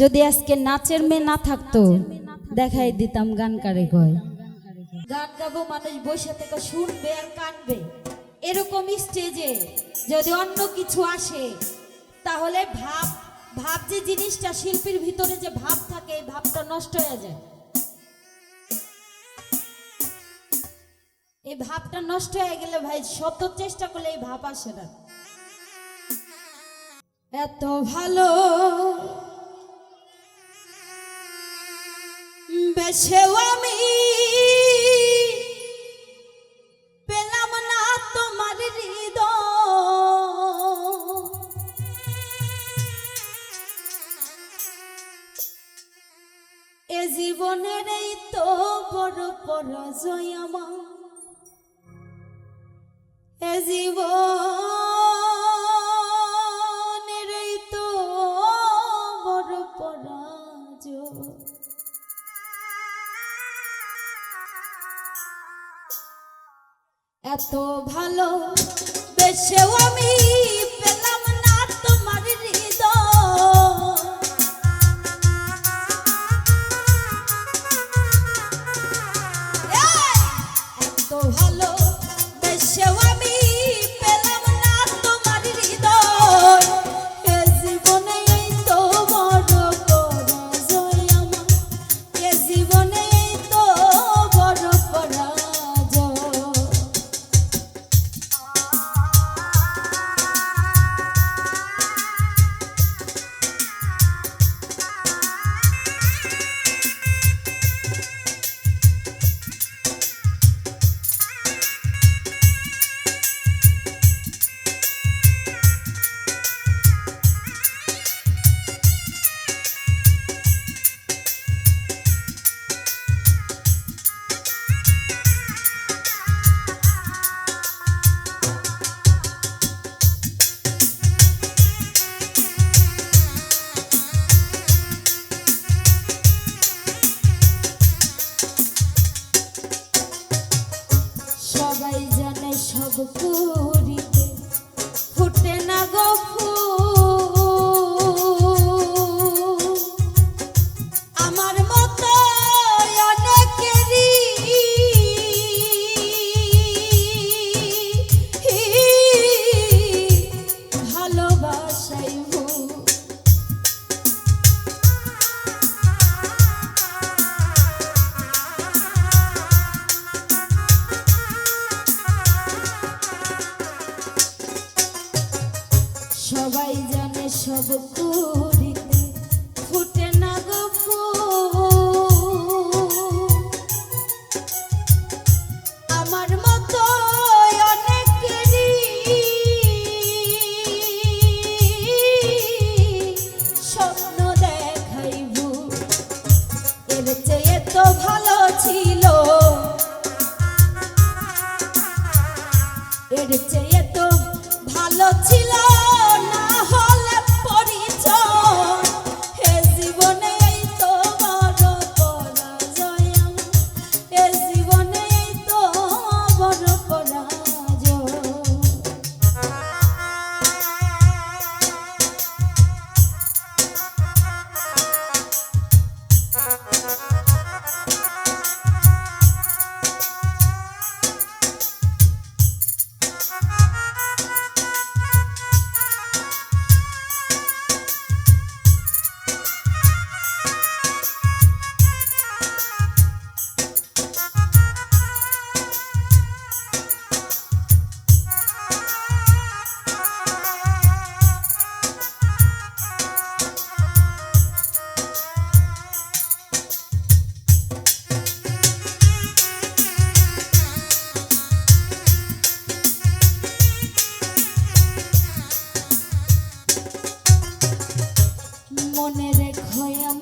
যদি আজকে নাচের মেয়ে না থাকতো, দেখাই দিতাম গান কারে কয়। গান গাবো মানুষ বসে থেকে শুনবে আর কানবে। এরকম স্টেজে যদি অন্য কিছু আসে, তাহলে ভাব ভাব যে জিনিসটা শিল্পীর ভিতরে যে ভাব থাকে, এই ভাবটা নষ্ট হয়ে যায়। এই ভাবটা নষ্ট হয়ে গেলে ভাই শত চেষ্টা করলে এই ভাব আসে না। এত ভালো বেশেও আমি। পেলাম না তোমার হৃদ এ জীবনের এই তো বড় পরাজয় আমার। এত ভালো বেশেও আমি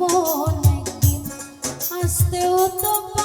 এমন একদিন আসতেও তো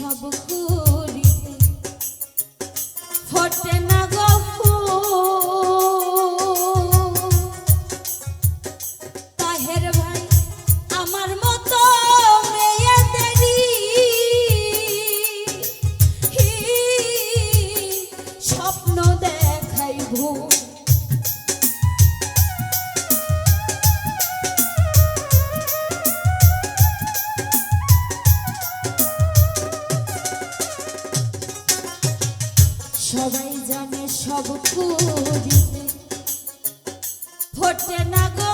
সব ফোটে না গো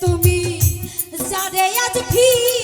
তুমি যারে আজ ফিরে